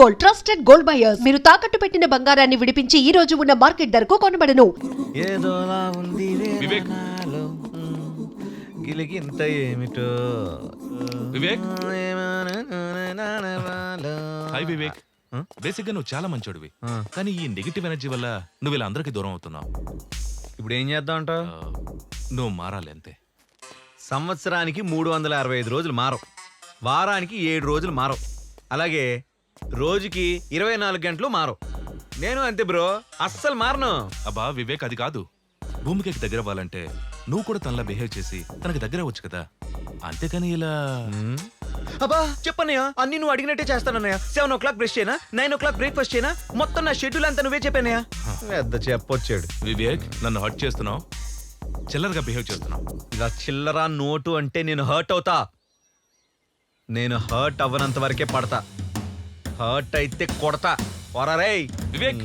Gold trusted gold buyers మీరు తాకట్టు పెట్టిన బంగారాన్ని విడిపించి ఈ రోజు ఉన్న మార్కెట్ ధరకు కొనబడను ఏదోలా ఉంది వివేక్. ఏమిటో వివేక్. ఏమనననననననలో. హాయ్ వివేక్ ఆ? బేసిక్గా నువ్వు చాలా మంచోడివి ఆ. కానీ ఈ నెగిటివ్ ఎనర్జీ వల్ల నువ్వు ఇలా అందరికీ దూరం అవుతున్నావు ఇప్పుడు ఏం చేద్దాం అంటావు ఆ, నువ్వు మారాలి అంతే సంవత్సరానికి మూడు వందల అరవై ఐదు రోజులు మారవు వారానికి ఏడు రోజులు మారవు అలాగే రోజుకి ఇరవై నాలుగు గంటలు మారవు నేను అంతే బ్రో అస్సలు మారను. అబ్బా వివేక్ అది కాదు. భూమికి దగ్గర అవ్వాలంటే నువ్వు కూడా తనలా బిహేవ్ చేసి తనకి దగ్గర అవ్వచ్చు కదా. అంతేకాని ఇలా. అబ్బా చెప్పన్నయ్య అన్ని నువ్వు అడిగినట్టే చేస్తానన్నయ్య. సెవెన్ ఓ క్లాక్ బ్రష్ చేయనా? నైన్ ఓ క్లాక్ బ్రేక్ఫాస్ట్ చేయనా? మొత్తం నా షెడ్యూల్ అంతా నువ్వే చెప్పానయ్య. పెద్ద చెప్పొచ్చాడు. వివేక్ నన్ను హర్ట్ చేస్తున్నావు. చిల్లరగా బిహేవ్ చేస్తున్నావు. ఇలా చిల్లరా నోటు అంటే నేను హర్ట్ అవుతా. నేను హర్ట్ అవ్వనంత వరకే పడతా. హర్ట్ అయితే కొడతా. పోరారే వివేక్.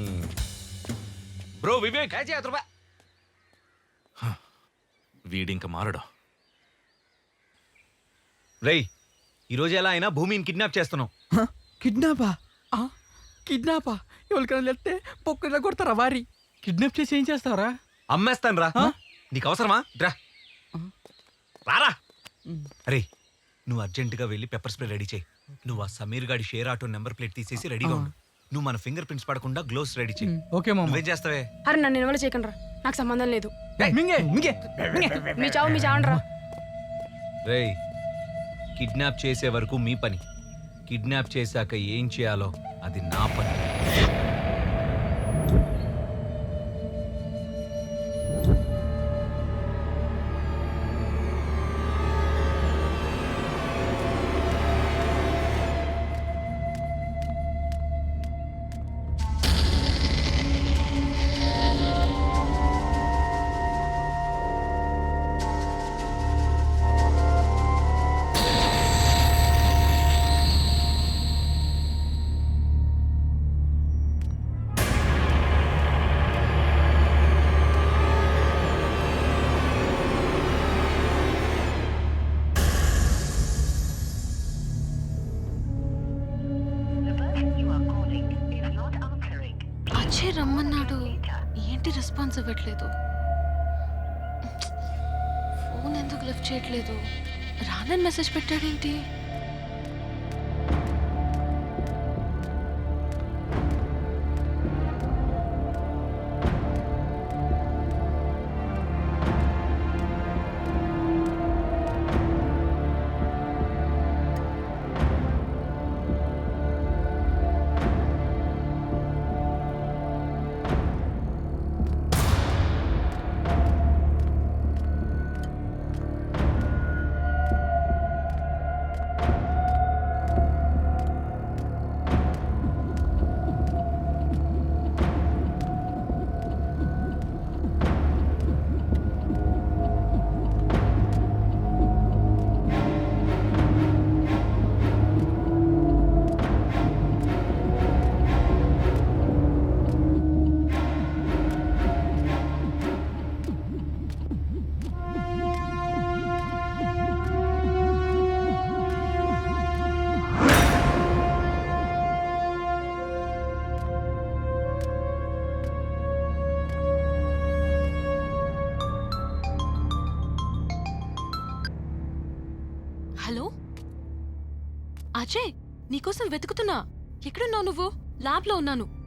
బ్రో వివేక్. వీడింక మారడు? రేయ్ ఈరోజు ఎలా అయినా భూమిని కిడ్నాప్ చేస్తున్నావు కిడ్నాపా? ఆ, కిడ్నాపా? ఎవరికైనా వెళ్తే పొక్కున కొడతారా వారి? కిడ్నాప్ చేసి ఏం చేస్తారా అమ్మేస్తాను రా నీకు అవసరమా? రా. రారా. అరే నువ్వు అర్జెంటుగా వెళ్ళి పెప్పర్ స్ప్రే రెడీ చేయి. నువ్వు ఆ సమీర్ గాడి షేర్ ఆటో నెంబర్ ప్లేట్ తీసేసి రెడీగా ఉండు. నువ్వు మన ఫింగర్ ప్రింట్స్ పడకుండా గ్లోవ్స్ రెడీ చేయి. ఓకే మామ. నువ్వేం చేస్తావే? అరే నన్ను ఇన్వాల్వ్ చేయకండి నాకు సంబంధం లేదు. మింగే మింగే మీ చావు మీ చావండి రేయ్ కిడ్నాప్ చేసే వరకు మీ పని. కిడ్నాప్ చేశాక ఏం చేయాలో అది నా పని. లిఫ్ట్ చేయట్లేదు. రానని మెసేజ్ పెట్టాడేంటి? హలో? అజయ్ నీకోసం వెతుకుతున్నా. ఎక్కడున్నావు నువ్వు? ల్యాబ్లో ఉన్నాను.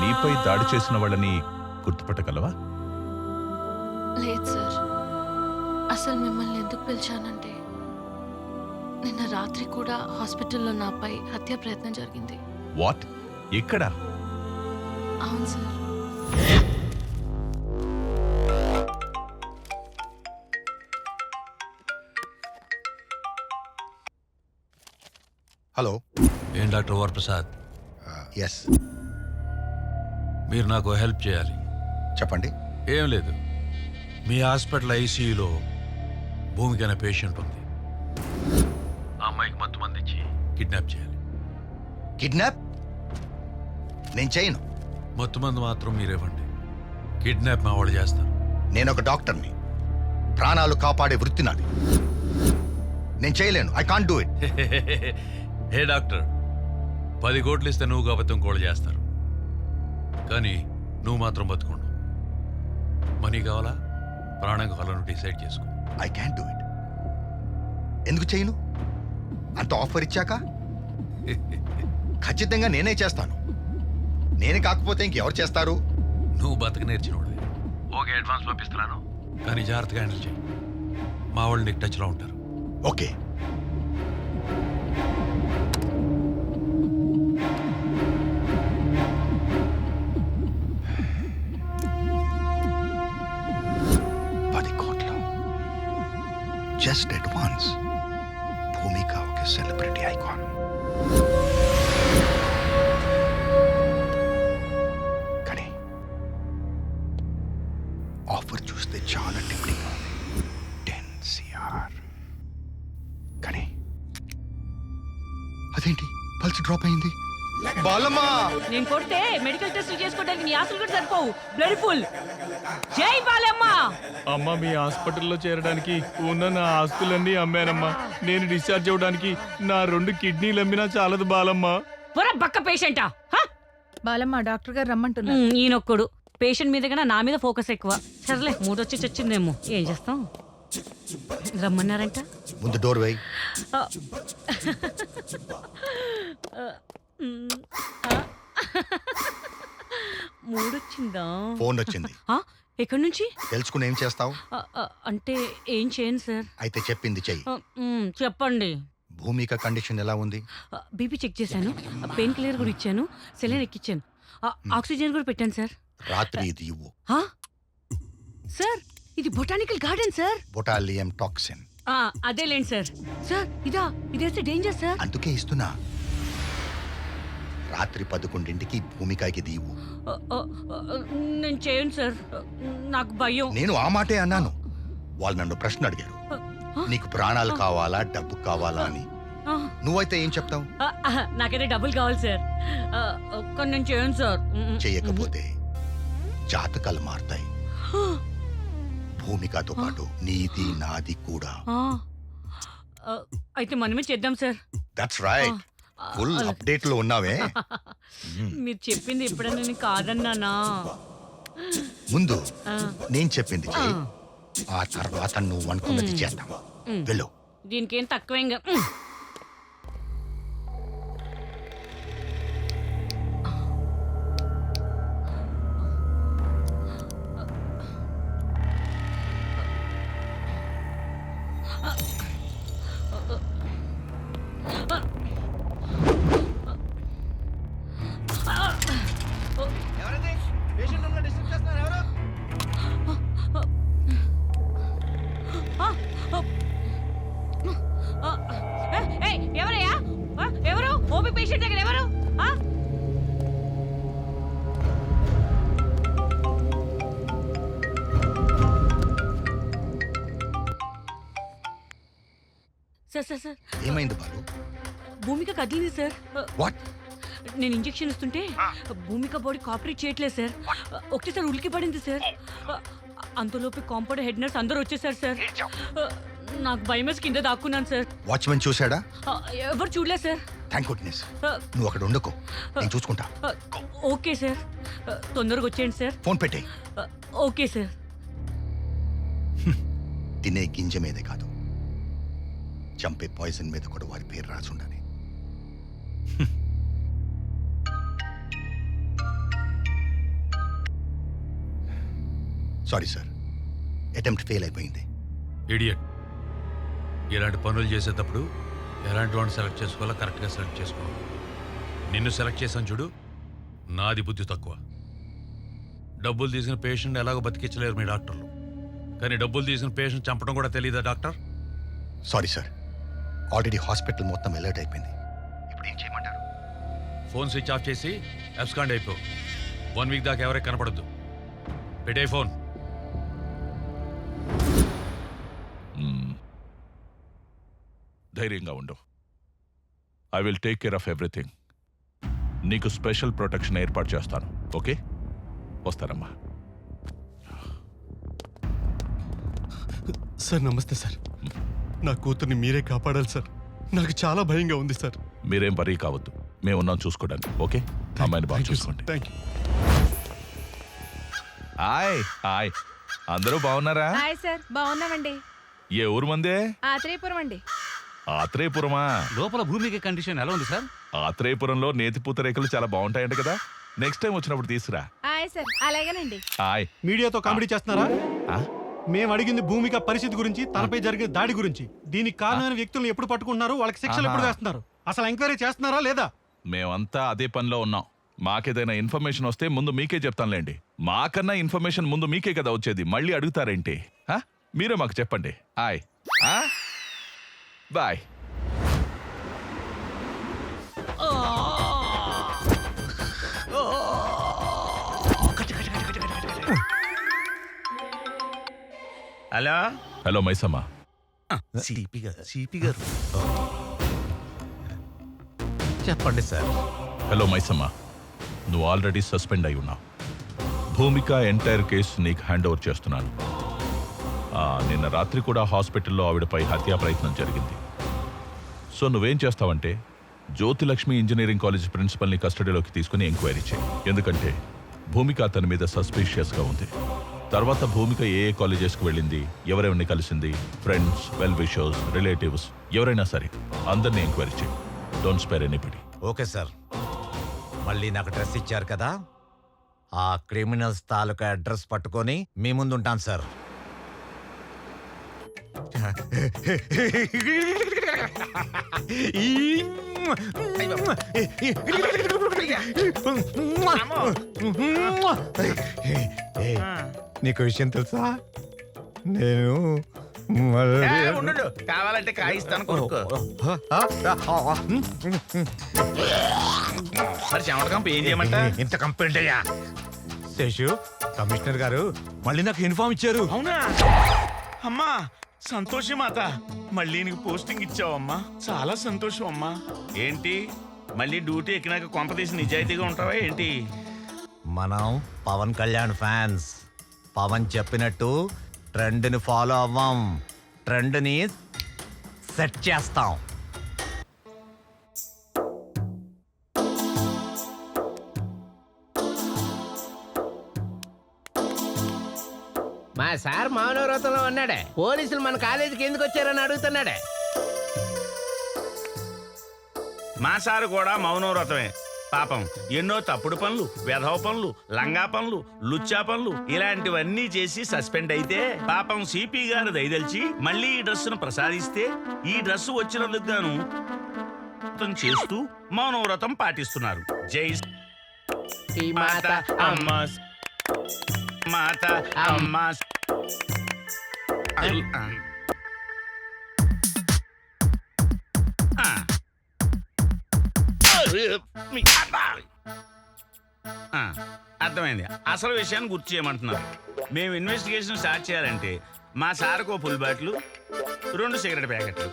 నీపై దాడి చేసిన వాళ్ళని గుర్తుపట్టగలవా? లేదు సార్. అసలు మిమ్మల్ని ఎందుకు పిలిచానంటే నిన్న రాత్రి కూడా హాస్పిటల్లో నాపై హత్య ప్రయత్నం జరిగింది. వాట్? ఎక్కడ? అవును సార్. హలో. ఏం డాక్టర్ వరప్రసాద్ ఎస్ మీరు నాకు హెల్ప్ చేయాలి. చెప్పండి. ఏం లేదు. మీ హాస్పిటల్ ఐసీయూలో భూమికి అనే పేషెంట్ ఉంది. కిడ్నాప్ చేయాలి. కిడ్నాప్? నేను చేయను. మత్తు మందు మాత్రం మీరేవ్వండి. కిడ్నాప్ మా వాళ్ళు చేస్తారు. నేను ఒక డాక్టర్ని. ప్రాణాలు కాపాడే వృత్తి నాది. నేను చేయలేను. I can't do it hey doctor పది కోట్లు ఇస్తే నువ్వు అబద్ధం కూడా చేస్తారు. కానీ నువ్వు మాత్రం బతుకుండు. మనీ కావాలా? ప్రాణం కావాలా నువ్వు డిసైడ్ చేసుకో. ఐ క్యాన్ డూ ఇట్ ఎందుకు చేయను? అంత ఆఫర్ ఇచ్చాక? ఖచ్చితంగా నేనే చేస్తాను. నేనే కాకపోతే ఇంకెవరు చేస్తారు? నువ్వు బతక నేర్చినోడు ఓకే అడ్వాన్స్ పంపిస్తున్నాను. కానీ జాగ్రత్తగా హ్యాండిల్ చేయి. మా వాళ్ళు నీకు టచ్లో ఉంటారు. ఓకే. పది కోట్లు. జస్ట్ అడ్వాన్స్ భూమిక ఒక సెలబ్రిటీ ఐకాన్ కానీ ఆఫర్ చూస్తే చాలా టెంప్టింగ్ ఉంది. Ten CR. కానీ అదేంటి? పల్స్ డ్రాప్ అయింది. బాలమ్మా. నేను కొడితే మెడికల్ టెస్ట్ చేసుకోవడానికి నీ ఆశలు కూడా సరిపోవు. బ్లడ్ ఫుల్ జై బాలమ్మ. అమ్మ మీ హాస్పిటల్లో చేరడానికి ఉన్న నా ఆస్తులన్నీ అమ్మానమ్మా. నేను డిశ్చార్జ్ అవ్వడానికి నా రెండు కిడ్నీలు అమ్మినా చాలదు బాలమ్మ. పొర బక్క పేషెంటా హ? బాలమ్మ డాక్టర్ గారు రమ్మంటున్నారు. ఈయనొక్కడు పేషెంట్ మీద కన్నా నా మీద ఫోకస్ ఎక్కువ. సర్లే మూడొచ్చి చచ్చిందేమో. ఏం చేస్తాం? రమ్మన్నారంట? ముందు డోర్ ఆ. మూడొచ్చిందా? ఫోన్ వచ్చింది ఆ, ఎక్కడి నుంచి? తెలుసుకుని ఏం చేస్తావు? ఆ, ఆ, అంటే ఏం చేయను సార్. అయితే చెప్పింది చెయ్యి. ఆ, చెప్పండి. భూమిక కండిషన్ ఎలా ఉంది? బీపీ చెక్ చేశాను పెయిన్ కిల్లర్ కూడా ఇచ్చాను సెలైన్ ఎక్కిచ్చాను. ఆ, ఆక్సిజన్ కూడా పెట్టాను సార్. రాత్రి ఇది ఇవ్వు. ఆ? సార్ ఇది botanical garden sir. Botulinum toxin. ఆ, అదేలేండి సార్. సార్ ఇదా ఇదేస్తే డేంజర్ సార్. అందుకే ఇస్తున్నా. రాత్రి పదకొండింటికి ఆ, ఆ, నేను చేయను సార్. నాకు భయం. నేను ఆ మాటే అన్నాను. వాళ్ళు నన్ను ప్రశ్న అడిగారు. నీకు ప్రాణాలు కావాలా డబ్బు కావాలా అని. నువ్వైతే ఏం చెప్తావు? నాకైతే డబ్బులు కావాలి సార్. కానీ నేను చేయను సార్. ఉమ్, చెయ్యకపోతే జాతకాలు మారుతాయి. భూమికతో పాటు నీది నాది కూడా. అయితే మనమే చేద్దాం సార్. దట్స్ రైట్ ఫుల్ అప్డేట్లో ఉన్నావే. మీరు చెప్పింది ఎప్పుడైనా నేను కాదన్నానా? ముందు నేను చెప్పింది చెయ్యి. ఆ. తర్వాత నువ్వు అనుకున్నది చేద్దాం. వెళ్ళు. దీనికి తక్కువ ఇంకా. సార్ సార్ సార్ ఏమైంది బాలు? భూమిక కదిలింది సార్ వాట్ నేను ఇంజెక్షన్ ఇస్తుంటే భూమిక బాడీ కాపరేట్ చేయట్లేదు సార్ ఒకటేసారి ఉలికి పడింది సార్ అంతలోపు కాంపౌండ్ హెడ్ నర్స్ అందరూ వచ్చేసారు సార్ నాకు భయం వేసి కింద దాక్కున్నాను సార్ వాచ్మెన్ చూశాడా? ఎవరు చూడలేదు సార్ థ్యాంక్ గుడ్నెస్ నువ్వు అక్కడ ఉండకు. నేను చూసుకుంటా. ఓకే సార్ తొందరగా వచ్చేయండి సార్ ఫోన్ పెట్టేయ్. ఆ, ఓకే సార్ తినే గింజ మీదే కాదు. చంపే పాయిజన్ మీద కూడా వారి పేరు రాసి ఉండాలి. సారీ సార్ అటెంప్ట్ ఫెయిల్ అయిపోయింది. ఇడియట్ ఇలాంటి పనులు చేసేటప్పుడు ఎలాంటి వాడిని సెలెక్ట్ చేసుకోవాలో కరెక్ట్గా సెలెక్ట్ చేసుకోవాలి నిన్ను సెలెక్ట్ చేశాను చూడు నాది బుద్ధి తక్కువ. డబ్బులు తీసిన పేషెంట్ ఎలాగో బతికించలేరు మీ డాక్టర్లు. కానీ డబ్బులు తీసిన పేషెంట్ చంపడం కూడా తెలియదా doctor? Sorry sir already hospital మొత్తం అలర్ట్ అయిపోయింది. ఇప్పుడు ఏం చేయమంటారు? ఫోన్ స్విచ్ ఆఫ్ చేసి అబ్స్కాండ్ అయిపో. వన్ వీక్ దాకా ఎవరికి కనపడద్దు. పెట్టే ఫోన్. ధైర్యంగా ఉండు. I will take care of everything నీకు స్పెషల్ ప్రొటెక్షన్ ఏర్పాటు చేస్తాను. ఓకే? వస్తానమ్మా. సార్ నమస్తే సార్. నా కూతుర్ని మీరే కాపాడాలి సార్. నాకు చాలా భయంగా ఉంది సార్. మీరేం వరీ కావద్దు. మేము ఉన్నాం చూసుకోవడానికి ఓకే? అమ్మాయిని బాగా చూసుకోండి. Thank you hi hi. అందరూ బాగున్నారా? Hi sir. బాగున్నామండి. ఏ ఊరు మందే? ఆత్రేయపురం అండి. ఆత్రేయపురమా? లోపల భూమికి కండిషన్ ఎలా ఉంది సార్? ఆత్రేయపురంలో నేతి పూతరేకులు చాలా బాగుంటాయంట కదా. నెక్స్ట్ టైం వచ్చినప్పుడు తీసురా హాయ్ సార్. అలాగేనండి. హాయ్. మీడియాతో కామెడీ చేస్తున్నారా? ఆ? మేము అడిగింది భూమిక పరిస్థితి గురించి తనపై జరిగే దాడి గురించి. దీనికి కారణమైన వ్యక్తులను ఎప్పుడు పట్టుకుంటున్నారు? వాళ్ళకి శిక్షలు ఎప్పుడు. వేస్తున్నారు? అసలు ఎంక్వైరీ చేస్తున్నారా లేదా? మేమంతా అదే పనిలో ఉన్నాం. మాకేదైనా ఇన్ఫర్మేషన్ వస్తే ముందు మీకే చెప్తానులేండి. మాకన్నా ఇన్ఫర్మేషన్ ముందు మీకే కదా వచ్చేది. మళ్ళీ అడుగుతారేంటి? మీరే మాకు చెప్పండి. Hi? Bye. Hello? Hello Maisamma. CP గారు సిపి గారు. చెప్పండి సార్. హలో మైసమ్మ. నువ్వు ఆల్రెడీ సస్పెండ్ అయి ఉన్నావు. భూమిక ఎంటైర్ కేసు నీకు హ్యాండ్ ఓవర్ చేస్తున్నాను నిన్న రాత్రి కూడా హాస్పిటల్లో ఆవిడపై హత్యా ప్రయత్నం జరిగింది. సో నువ్వేం చేస్తావంటే జ్యోతిలక్ష్మి ఇంజనీరింగ్ కాలేజ్ ప్రిన్సిపల్ని కస్టడీలోకి తీసుకుని ఎంక్వైరీ చేయి. ఎందుకంటే భూమిక అతని మీద సస్పీషియస్గా ఉంది. తర్వాత భూమిక ఏ ఏ కాలేజెస్కి వెళ్ళింది ఎవరెవరిని కలిసింది ఫ్రెండ్స్ వెల్ విషర్స్ రిలేటివ్స్ ఎవరైనా సరే అందరినీ ఎంక్వైరీ చేయి don't spare anybody okay sir మళ్ళీ నాకు డ్రెస్ ఇచ్చారు కదా ఆ క్రిమినల్స్ తాలూకా అడ్రస్ పట్టుకొని మీ ముందు ఉంటాను సార్ నీకు విషయం తెలుసా? నేను కావాలంటే కాయిస్తాను మరి చెమటకంప ఏం చేయమంట ఇంత కంప్లైంట్ అయ్యా. శేషు కమిషనర్ గారు మళ్ళీ నాకు ఇన్ఫార్మ్ ఇచ్చారు. అవునా? అమ్మా సంతోషం మాత. మళ్ళీ నీకు పోస్టింగ్ ఇచ్చావమ్మా. చాలా సంతోషం అమ్మా. ఏంటి? మళ్ళీ డ్యూటీ ఎక్కినాక కొంపదీసి నిజాయితీగా ఉంటావా ఏంటి? మనం పవన్ కళ్యాణ్ ఫ్యాన్స్. పవన్ చెప్పినట్టు ట్రెండ్ని ఫాలో అవ్వం. ట్రెండ్ని సెట్ చేస్తాం. మా సార్ మౌనవ్రతంలో ఉన్నాడే. పోలీసులు మన కాలేజీకి ఎందుకు వచ్చారని అడుగుతున్నాడే. మా సారు కూడా మౌనవ్రతమే. పాపం. ఎన్నో తప్పుడు పనులు వెధవ పనులు లంగా పనులు లుచ్చా పనులు ఇలాంటివన్నీ చేసి సస్పెండ్ అయితే పాపం సిపి గారు దయదలిచి మళ్ళీ ఈ డ్రెస్సును ప్రసాదిస్తే ఈ డ్రెస్సు వచ్చినందుకు గాను చేస్తూ మౌనవ్రతం పాటిస్తున్నారు. జై మాత అమ్మ మాత అమ్మ ఆ, అర్థమైంది అసలు విషయాన్ని గుర్తు చేయమంటున్నారు మేము ఇన్వెస్టిగేషన్ స్టార్ట్ చేయాలంటే మా సార్కు ఓ ఫుల్ బాటిల్ రెండు సిగరెట్ ప్యాకెట్లు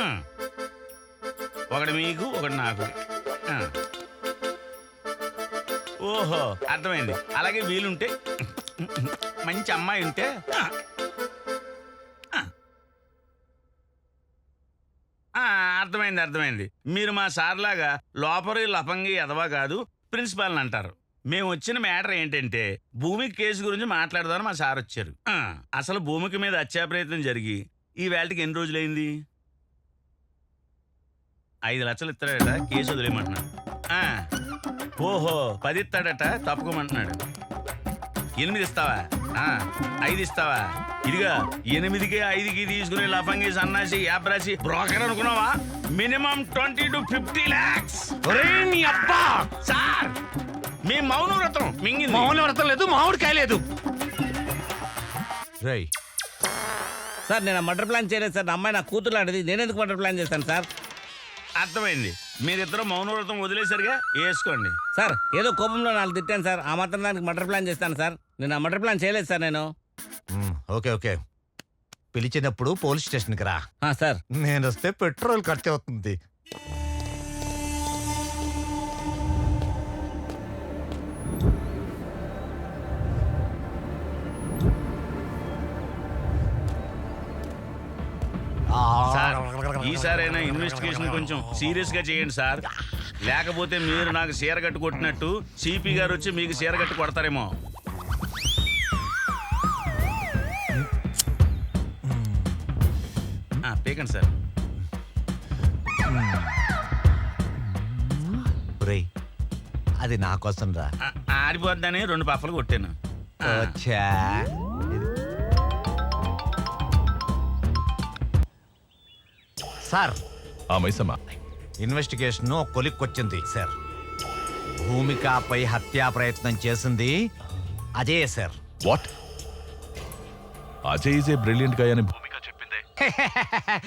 ఆ. ఒకటి మీకు ఒకటి నాకు ఆ. ఓహో అర్థమైంది అలాగే వీలుంటే మంచి అమ్మాయి ఉంటే ఆ. అర్థమైంది అర్థమైంది. మీరు మా సార్లాగా లోపరి లపంగి ఎదవా కాదు ప్రిన్సిపాల్ని అంటారు. మేము వచ్చిన మ్యాటర్ ఏంటంటే భూమి కేసు గురించి మాట్లాడదామని మా సార్ వచ్చారు. ఆ, అసలు భూమికి మీద హత్యా ప్రయత్నం జరిగి ఈ వేళకి ఎన్ని రోజులైంది? ఐదు లక్షలు ఇస్తాడట కేసు వదిలేయమంటున్నాడు. ఆ, ఓహో పది ఇస్తాడట తప్పుకోమంటున్నాడు. ఎనిమిది ఇస్తావా? ఆ, ఐదు ఇస్తావా? ఇదిగా ఎనిమిదికి ఐదుకి తీసుకుని లఫంగి సన్నాసి యాప్రాసి బ్రోకర్ అనుకున్నావా? Minimum twenty to fifty lakhs అబ్బా! సార్ మీ మౌన వ్రతం మింగి మౌన వ్రతం లేదు మామిడికాయ లేదు. రై సార్ నేను మటర్ ప్లాన్ చేయలేదు సార్. అమ్మాయి నా కూతురు లాంటిది. నేను ఎందుకు మటర్ ప్లాన్ చేస్తాను సార్? అర్థమైంది. మీరిద్దరు మౌనవ్రతం వదిలేసరిగా వేసుకోండి సార్ ఏదో కోపంలో నాలుగు తిట్టాను సార్. ఆ మాత్రం దానికి మటర్ ప్లాన్ చేస్తాను సార్. నేను ఆ మటర్ ప్లాన్ చేయలేదు సార్ నేను. Okay okay. పిలిచినప్పుడు పోలీస్ స్టేషన్కి రా. సార్. నేను వస్తే పెట్రోల్ ఖర్చు అవుతుంది. ఈసారైనా ఇన్వెస్టిగేషన్ కొంచెం సీరియస్గా చేయండి సార్. లేకపోతే మీరు నాకు చీర కట్టు కొట్టినట్టు సిపి గారు వచ్చి మీకు చీర కట్టు కొడతారేమో. ఆ, పీకండి సార్. అది నా కోసం రా ఆ, ఆడిపోద్దని రెండు పప్పలు కొట్టాను. ఆ. వచ్చా సార్. ఆ మైసమ్మ. ఇన్వెస్టిగేషన్ కొలిక్కొచ్చింది సార్. భూమికాపై హత్యా ప్రయత్నం చేసింది Ajay sir. What? Ajay is a బ్రిలియంట్గా అని భూమిక చెప్పిందే.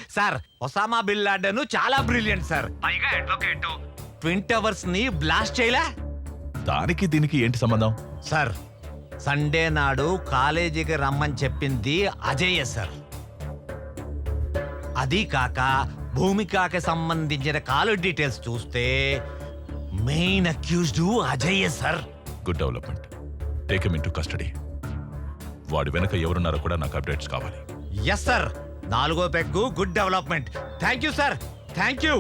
సార్ ఒసామా బిల్ లాడెన్ చాలా బ్రిలియంట్ సార్. పైగా అడ్వకేట్. ట్విన్ టవర్స్ని బ్లాస్ట్ చేయలే. దానికి దీనికి ఏంటి సంబంధం? సార్ సండే నాడు కాలేజీకి రమ్మని చెప్పింది అజయ్ సార్. అది కాక భూమికాకి సంబంధించిన కాలు డీటెయిల్స్ చూస్తే main accused Ajay sir. Good development. Take in to custody వాడి వెనక ఎవరున్నారో కూడా నాకు అప్డేట్స్ కావాలి. ఎస్ సార్ నాలుగో peg good development thank you sir thank you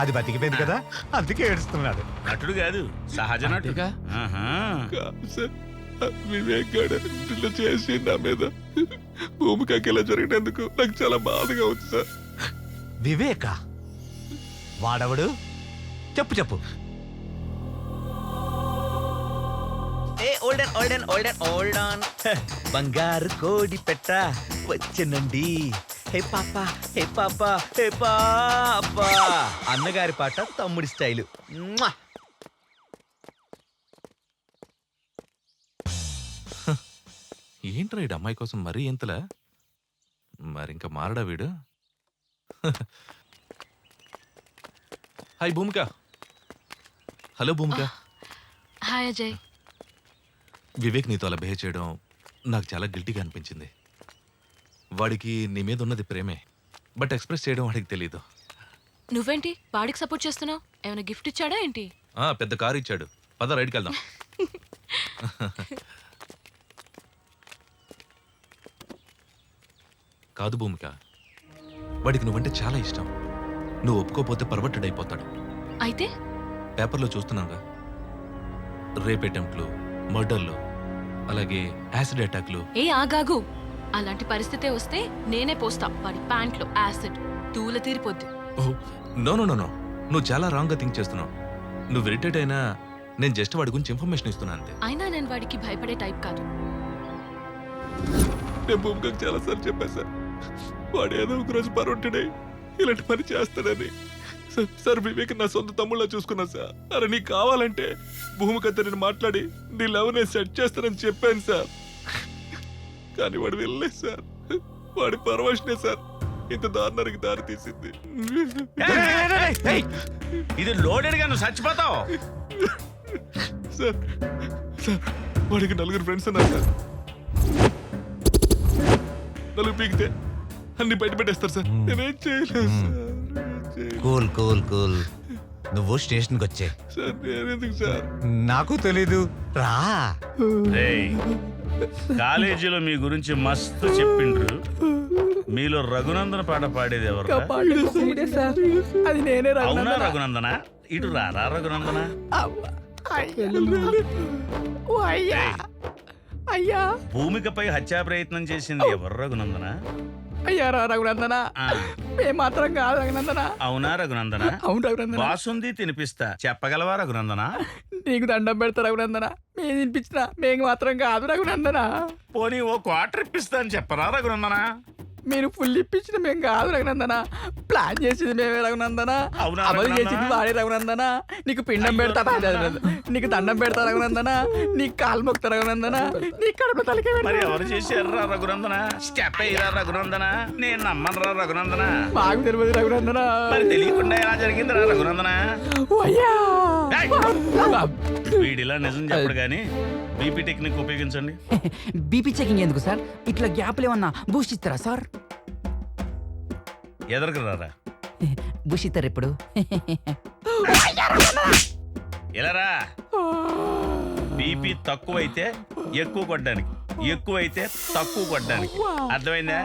అది బతికిపోయింది కదా అందుకే ఏడుస్తున్నాడు. నటుడు కాదు సహజ? ఆహా. వివేక్ గారు ఇట్లా చేసి నా మీద భూమికకి ఇలా జరిగినందుకు నాకు చాలా బాధగా ఉంది సార్. వివేక వాడవడు? చెప్పు చెప్పు. ఏ ఓల్డెన్ ఓల్డెన్ ఓల్డెన్ ఓల్డ్ ఆన్ బంగారు కోడి పెట్ట వచ్చనండి. హే పాప హే పాప హే పాప. అన్నగారి పాట తమ్ముడి స్టైలు! ఏంట్రా ఈ అమ్మాయి కోసం మరీ ఎంతలా మరి ఇంకా మారడా వీడు? Hi Bhoomika. Hello Bhoomika. Hi Ajay. Vivek నీతో అలా బిహేవ్ చేయడం నాకు చాలా గిల్టీగా అనిపించింది. వాడికి నీ మీద ఉన్నది ప్రేమే. బట్ ఎక్స్ప్రెస్ చేయడం వాడికి తెలియదు నువ్వేంటి? వాడికి సపోర్ట్ చేస్తున్నావు? ఏమైనా గిఫ్ట్ ఇచ్చాడా ఏంటి? ఆ, పెద్ద కారు ఇచ్చాడు. పద రైడ్కి వెళ్దాం. కాదు భూమిక వాడికి నువ్వంటే చాలా ఇష్టం. నువ్వు ఒప్పుకోపోతే పర్వట్టెడ్ అయిపోతాడు. అయితే? పేపర్లో చూస్తున్నాగా రేప్ అటెంప్ట్లు మర్డర్లు అలాగే యాసిడ్ అటాక్లు. ఏ ఆగాగు. అలాంటి పరిస్థితే వస్తే నేనే పోస్తా. వాడి ప్యాంట్లో యాసిడ్ తూల తీరిపోద్ది. No no no no. నువ్వు చాలా రాంగ్గా థింక్ చేస్తున్నావు. నువ్వు ఇరిటేట్ అయినా నేను జస్ట్ వాడి గురించి ఇన్ఫర్మేషన్ ఇస్తున్నా అంతే. అయినా నేను వాడికి భయపడే టైప్ కాదు. నేను భూమికకు చాలా సార్లు చెప్పాను సార్. వాడు ఏదో ఒక రోజు పరొట్టుడై ఇలాంటి పని చేస్తాడని. సార్, సార్ వివేక్ నా సొంత తమ్ముళ్ళ చూసుకున్నా సార్. అరే నీకు కావాలంటే భూమికతో నేను మాట్లాడి నీ లవ్ నేను సెట్ చేస్తానని చెప్పాను సార్. కానీ వాడు వెళ్ళలేదు సార్. వాడి పరవశనే సార్. ఇంత దారుణానికి దారి తీసింది. ఇది లోడెడ్గా నువ్వు చచ్చిపోతావు. సార్ సార్ వాడికి నలుగురు ఫ్రెండ్స్ ఉన్నారు సార్. నలుగురు పీకితే అన్ని బయట పెట్టేస్తారు సార్. నేనేం చేయలేదు. Cool cool cool. నువ్వు స్టేషన్కి వచ్చే. సార్ నేనెందుకు సార్? నాకు తెలీదు. రా. రేయ్, కాలేజీలో మీ గురించి మస్తు చెప్పిండ్రు. మీలో రఘునందన పాట పాడేది ఎవరు అది నేనే అవునా రఘునందన. ఇటు రారా రఘునందన. అయ్యా. భూమికపై హత్యా ప్రయత్నం చేసింది ఎవరు రఘునందన? అయ్యారా రఘునందన. మేము మాత్రం కాదు రఘునందన. అవునా రఘునందన? అవును రఘునందన. బాసుంది తినిపిస్తా. చెప్పగలవా రఘునందన? నీకు దండం పెడతా రఘునందన. మేము తినిపించిన మేము మాత్రం కాదు రఘునందన. పోనీ ఓ క్వార్టర్ ఇప్పిస్తా అని చెప్పరా రఘునందన? మీరు ఫుల్ ఇప్పించిన మేము కాదు రఘునందన. ప్లాన్ చేసింది మేమే రఘునందన. అవునా అమలు రఘునందన? చేసింది వాడే రఘునందన. నీకు పిండం పెడతా అదే, అదే, అదే. నీకు దండం పెడతా రఘునందన. నీకు కాలు మొక్తా రఘునందన. నీ కడుపు తలకే మరి ఎవరు చేశారా రఘునందన? స్టెప్ అయ్యారా రఘునందన. నేను నమ్మనరా రఘునందన? మాకు తెలియదు రఘునందన. మరి తెలియకుండా ఎలా జరిగిందిరా రఘునందన? ఏయ్! వీడిలా నిజం చెప్పడు గాని బీపీ టెక్నిక్ ఉపయోగించండి. బీపీ చెకింగ్ ఎందుకు సార్ ఇట్లా గ్యాప్లు ఏమన్నా బూస్ట్ ఇస్తారా సార్ ఎదరకు రారా బూస్ట్ ఇస్తారు ఇప్పుడు. ఎలారా బీపీ తక్కువైతే ఎక్కువ కొట్టడానికి. ఎక్కువైతే తక్కువ కొట్టడానికి. అర్థమైందా.